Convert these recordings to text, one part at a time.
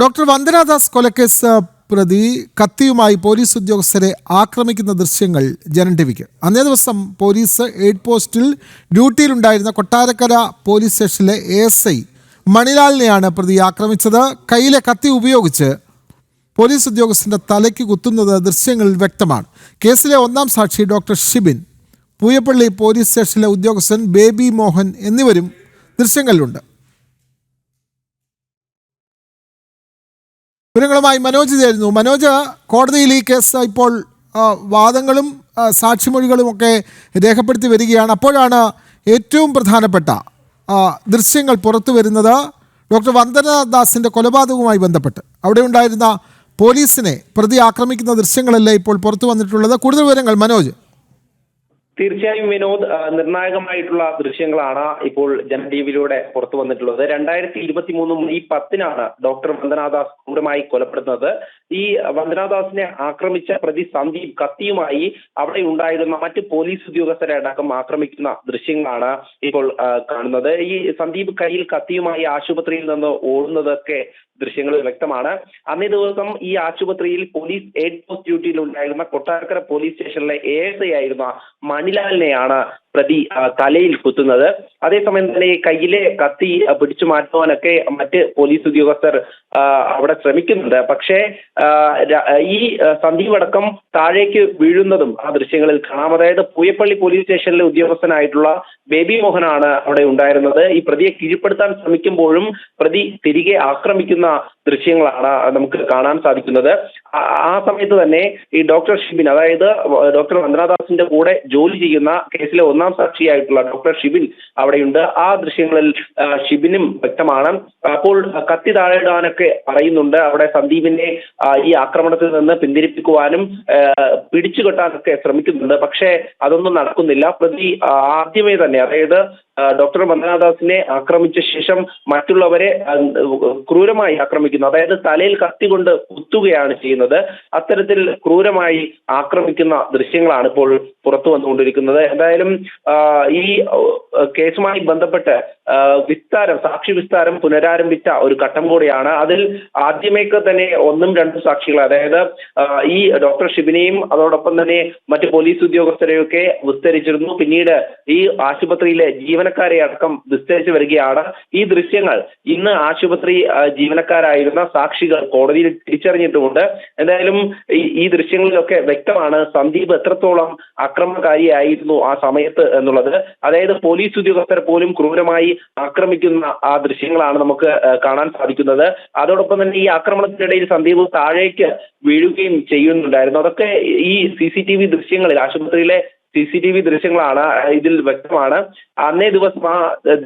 Doctor Vandana Das കൊലക്കേസ് പ്രതി കത്തിയുമായി police ഉദ്യോഗസ്ഥരെ ആക്രമിക്കുന്ന ദൃശ്യങ്ങൾ ജനൻ ടിവിക്ക്. അന്നേ ദിവസം പോലീസ് എയ്ഡ് പോസ്റ്റിൽ ഡ്യൂട്ടിയിലുണ്ടായിരുന്ന കൊട്ടാരക്കര പോലീസ് സ്റ്റേഷനിലെ എ എസ് ഐ മണിലാലിനെയാണ് പ്രതി ആക്രമിച്ചത്. കയ്യിലെ കത്തി ഉപയോഗിച്ച് പോലീസ് ഉദ്യോഗസ്ഥന്റെ തലയ്ക്ക് കുത്തുന്നത് ദൃശ്യങ്ങളിൽ വ്യക്തമാണ്. കേസിലെ ഒന്നാം സാക്ഷി ഡോക്ടർ ഷിബിൻ പൂയപ്പള്ളി പോലീസ് സ്റ്റേഷനിലെ ഉദ്യോഗസ്ഥൻ ബേബി മോഹൻ എന്നിവരും ദൃശ്യങ്ങളിലുണ്ട്. വിവരങ്ങളുമായി മനോജ് ചേരുന്നു. മനോജ് കോടതിയിൽ ഈ കേസ് ഇപ്പോൾ വാദങ്ങളും സാക്ഷിമൊഴികളും ഒക്കെ രേഖപ്പെടുത്തി വരികയാണ്. അപ്പോഴാണ് ഏറ്റവും പ്രധാനപ്പെട്ട ദൃശ്യങ്ങൾ പുറത്തു വരുന്നത്. ഡോക്ടർ വന്ദനദാസിന്റെ കൊലപാതകവുമായി ബന്ധപ്പെട്ട്. അവിടെ ഉണ്ടായിരുന്ന പോലീസിനെ പ്രതി ആക്രമിക്കുന്ന ദൃശ്യങ്ങളല്ലേ ഇപ്പോൾ പുറത്തു വന്നിട്ടുള്ളത്? കൂടുതൽ വിവരങ്ങൾ മനോജ്. തീർച്ചയായും വിനോദ് നിർണായകമായിട്ടുള്ള ദൃശ്യങ്ങളാണ് ഇപ്പോൾ ജൻ ടിവിയിലൂടെ പുറത്തു വന്നിട്ടുള്ളത്. രണ്ടായിരത്തി ഇരുപത്തി മൂന്ന് മെയ് പത്തിനാണ് ഡോക്ടർ വന്ദനാദാസ് ക്രൂരമായി കൊലപ്പെടുന്നത് ഈ വന്ദനാദാസിനെ ആക്രമിച്ച പ്രതി സന്ദീപ് കത്തിയുമായി അവിടെ ഉണ്ടായിരുന്ന മറ്റ് പോലീസ് ഉദ്യോഗസ്ഥരെ അടക്കം ആക്രമിക്കുന്ന ദൃശ്യങ്ങളാണ് ഇപ്പോൾ കാണുന്നത്. ഈ സന്ദീപ് കയ്യിൽ കത്തിയുമായി ആശുപത്രിയിൽ നിന്ന് ഓടുന്നതൊക്കെ ദൃശ്യങ്ങൾ വ്യക്തമാണ്. അന്നേ ദിവസം ഈ ആശുപത്രിയിൽ പോലീസ് എയ്ഡ് പോസ്റ്റ് ഡ്യൂട്ടിയിൽ ഉണ്ടായിരുന്ന കൊട്ടാരക്കര പോലീസ് സ്റ്റേഷനിലെ എ എസ് ഐ ആയിരുന്ന മണിലാലിനെയാണ് പ്രതി തലയിൽ കുത്തുന്നത്. അതേസമയം തന്നെ കയ്യിലെ കത്തി പിടിച്ചു മാറ്റുവാനൊക്കെ മറ്റ് പോലീസ് ഉദ്യോഗസ്ഥർ അവിടെ ശ്രമിക്കുന്നുണ്ട്. പക്ഷേ ഈ സന്ദീപ് താഴേക്ക് വീഴുന്നതും ആ ദൃശ്യങ്ങളിൽ കാണാം. അതായത് പൂയപ്പള്ളി പോലീസ് സ്റ്റേഷനിലെ ഉദ്യോഗസ്ഥനായിട്ടുള്ള ബേബി മോഹനാണ് അവിടെ ഉണ്ടായിരുന്നത്. ഈ പ്രതിയെ കീഴ്പ്പെടുത്താൻ ശ്രമിക്കുമ്പോഴും പ്രതി തിരികെ ആക്രമിക്കുന്ന ദൃശ്യങ്ങളാണ് നമുക്ക് കാണാൻ സാധിക്കുന്നത്. ആ സമയത്ത് തന്നെ ഈ ഡോക്ടർ ഷിബിൻ അതായത് ഡോക്ടർ വന്ദനാദാസിന്റെ കൂടെ ജോലി ചെയ്യുന്ന കേസിലെ ഒന്നാം സാക്ഷിയായിട്ടുള്ള ഡോക്ടർ ഷിബിൻ അവിടെയുണ്ട്. ആ ദൃശ്യങ്ങളിൽ ഷിബിനും വ്യക്തമാണ്. അപ്പോൾ കത്തി താഴെയിടാനൊക്കെ പറയുന്നുണ്ട്. അവിടെ സന്ദീപിനെ ഈ ആക്രമണത്തിൽ നിന്ന് പിന്തിരിപ്പിക്കുവാനും പിടിച്ചുകെട്ടാനൊക്കെ ശ്രമിക്കുന്നുണ്ട്. പക്ഷേ അതൊന്നും നടക്കുന്നില്ല. പ്രതി ആദ്യമേ തന്നെ അതായത് ഡോക്ടർ വന്ദനാദാസിനെ ആക്രമിച്ച ശേഷം മറ്റുള്ളവരെ ക്രൂരമായി ആക്രമിക്കുന്നു. അതായത് തലയിൽ കത്തി കൊണ്ട് കുത്തുകയാണ് ചെയ്യുന്നത്. അത്തരത്തിൽ ക്രൂരമായി ആക്രമിക്കുന്ന ദൃശ്യങ്ങളാണ് ഇപ്പോൾ പുറത്തു വന്നുകൊണ്ടിരിക്കുന്നത്. എന്തായാലും ഈ കേസുമായി ബന്ധപ്പെട്ട് വിസ്താരം സാക്ഷി വിസ്താരം പുനരാരംഭിച്ച ഒരു ഘട്ടം കൂടിയാണ്. അതിൽ ആദ്യമേക്ക് തന്നെ ഒന്നും രണ്ടും സാക്ഷികൾ അതായത് ഈ ഡോക്ടർ ഷിബിനെയും അതോടൊപ്പം തന്നെ മറ്റു പോലീസ് ഉദ്യോഗസ്ഥരെയൊക്കെ വിസ്തരിച്ചിരുന്നു. പിന്നീട് ഈ ആശുപത്രിയിലെ ജീവനക്കാരെ അടക്കം വിസ്തരിച്ചു വരികയാണ്. ഈ ദൃശ്യങ്ങൾ ഇന്ന് ആശുപത്രി ജീവനക്കാരായിരുന്ന സാക്ഷികൾ കോടതിയിൽ തിരിച്ചറിഞ്ഞിട്ടുമുണ്ട്. എന്തായാലും ഈ ദൃശ്യങ്ങളിലൊക്കെ വ്യക്തമാണ് സന്ദീപ് എത്രത്തോളം അക്രമകാരിയായിരുന്നു ആ സമയത്ത് എന്നുള്ളത്. അതായത് പോലീസ് ഉദ്യോഗസ്ഥർ പോലും ക്രൂരമായി ആക്രമിക്കുന്ന ആ ദൃശ്യങ്ങളാണ് നമുക്ക് കാണാൻ സാധിക്കുന്നത്. അതോടൊപ്പം തന്നെ ഈ ആക്രമണത്തിനിടയിൽ സന്ദീപ് താഴേക്ക് വീഴുകയും ചെയ്യുന്നുണ്ടായിരുന്നു. അതൊക്കെ ഈ സി സി ടി വി ദൃശ്യങ്ങളിൽ ആശുപത്രിയിലെ സി സി ടി വി ദൃശ്യങ്ങളാണ് ഇതിൽ വ്യക്തമാണ്. അന്നേ ദിവസം ആ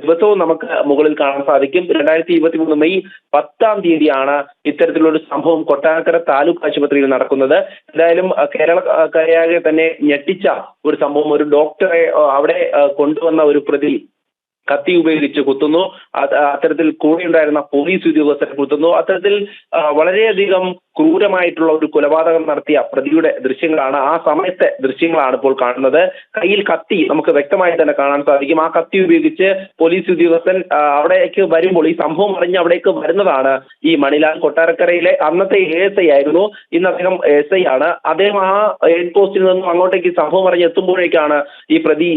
ദിവസവും നമുക്ക് മുകളിൽ കാണാൻ സാധിക്കും. രണ്ടായിരത്തി ഇരുപത്തി മൂന്ന് മെയ് പത്താം തീയതിയാണ് ഇത്തരത്തിലൊരു സംഭവം കൊട്ടാരക്കര താലൂക്ക് ആശുപത്രിയിൽ നടക്കുന്നത്. എന്തായാലും അഹ് കേരള അഹ് കരയാകെ തന്നെ ഞെട്ടിച്ച ഒരു സംഭവം ഒരു ഡോക്ടറെ അവിടെ കൊണ്ടുവന്ന ഒരു പ്രതി കത്തി ഉപയോഗിച്ച് കുത്തുന്നു. അത് അത്തരത്തിൽ കൂടെ ഉണ്ടായിരുന്ന പോലീസ് ഉദ്യോഗസ്ഥരെ കുത്തുന്നു. അത്തരത്തിൽ വളരെയധികം ക്രൂരമായിട്ടുള്ള ഒരു കൊലപാതകം നടത്തിയ പ്രതിയുടെ ദൃശ്യങ്ങളാണ് ആ സമയത്തെ ദൃശ്യങ്ങളാണ് ഇപ്പോൾ കാണുന്നത്. കയ്യിൽ കത്തി നമുക്ക് വ്യക്തമായി തന്നെ കാണാൻ സാധിക്കും. ആ കത്തി ഉപയോഗിച്ച് പോലീസ് ഉദ്യോഗസ്ഥൻ അവിടേക്ക് വരുമ്പോൾ ഈ സംഭവം അറിഞ്ഞ് അവിടേക്ക് വരുന്നതാണ് ഈ മണിലാൽ കൊട്ടാരക്കരയിലെ അന്നത്തെ എ എസ് ഐ ആയിരുന്നു. ഇന്ന് അദ്ദേഹം എസ് ഐ ആണ്. അദ്ദേഹം ആ എയ്ഡ് പോസ്റ്റിൽ നിന്നും അങ്ങോട്ടേക്ക് സംഭവം അറിഞ്ഞ് എത്തുമ്പോഴേക്കാണ് ഈ പ്രതി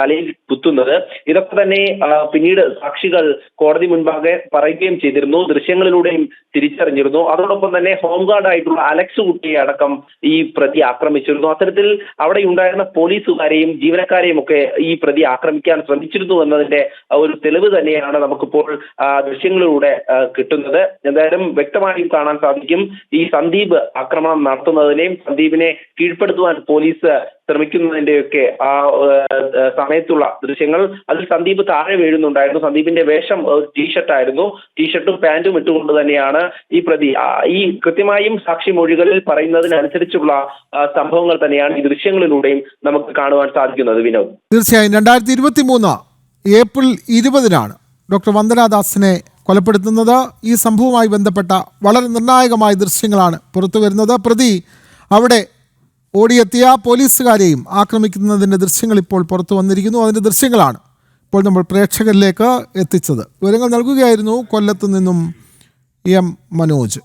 തലയിൽ കുത്തുന്നത്. ഇതൊക്കെ തന്നെ പിന്നീട് സാക്ഷികൾ കോടതി മുൻപാകെ പറയുകയും ചെയ്തിരുന്നു ദൃശ്യങ്ങളിലൂടെയും തിരിച്ചറിഞ്ഞിരുന്നു. അതോടൊപ്പം തന്നെ ഹോംഗാർഡ് ആയിട്ടുള്ള അലക്സ് കുട്ടിയെ അടക്കം ഈ പ്രതി ആക്രമിച്ചിരുന്നു. അത്തരത്തിൽ അവിടെ ഉണ്ടായിരുന്ന പോലീസുകാരെയും ജീവനക്കാരെയും ഒക്കെ ഈ പ്രതി ആക്രമിക്കാൻ ശ്രമിച്ചിരുന്നു എന്നതിന്റെ ഒരു തെളിവ് തന്നെയാണ് നമുക്കിപ്പോൾ ദൃശ്യങ്ങളിലൂടെ കിട്ടുന്നത്. എന്തായാലും വ്യക്തമായും കാണാൻ സാധിക്കും ഈ സന്ദീപ് ആക്രമണം നടത്തുന്നതിനെയും സന്ദീപിനെ കീഴ്പ്പെടുത്തുവാൻ പോലീസ് ശ്രമിക്കുന്നതിന്റെയൊക്കെ ആ സമയത്തുള്ള ദൃശ്യങ്ങൾ. അതിൽ സന്ദീപ് താഴെ വീഴുന്നുണ്ടായിരുന്നു. സന്ദീപിന്റെ വേഷം ടീഷർട്ടായിരുന്നു ടീഷർട്ടും പാന്റും ഇട്ടുകൊണ്ട് തന്നെയാണ് ഈ പ്രതി. ഈ കൃത്യമായും സാക്ഷി മൊഴികളിൽ പറയുന്നതിനനുസരിച്ചുള്ള സംഭവങ്ങൾ തന്നെയാണ് ഈ ദൃശ്യങ്ങളിലൂടെയും നമുക്ക് കാണുവാൻ സാധിക്കുന്നത് വിനോദ്. തീർച്ചയായും. രണ്ടായിരത്തി ഇരുപത്തി മൂന്ന് ഏപ്രിൽ ഇരുപതിനാണ് ഡോക്ടർ വന്ദനാദാസിനെ കൊലപ്പെടുത്തുന്നത്. ഈ സംഭവവുമായി ബന്ധപ്പെട്ട വളരെ നിർണായകമായ ദൃശ്യങ്ങളാണ് പുറത്തു വരുന്നത് പ്രതി അവിടെ ഓടിയെത്തിയ പോലീസുകാരെയും ആക്രമിക്കുന്നതിന്റെ ദൃശ്യങ്ങൾ ഇപ്പോൾ പുറത്തു വന്നിരിക്കുന്നു. അതിന്റെ ദൃശ്യങ്ങളാണ് ഇപ്പോൾ നമ്മൾ പ്രേക്ഷകരിലേക്ക് എത്തിച്ചത്. വിവരങ്ങൾ നൽകുകയായിരുന്നു കൊല്ലത്തു നിന്നും എം. മനോജ്.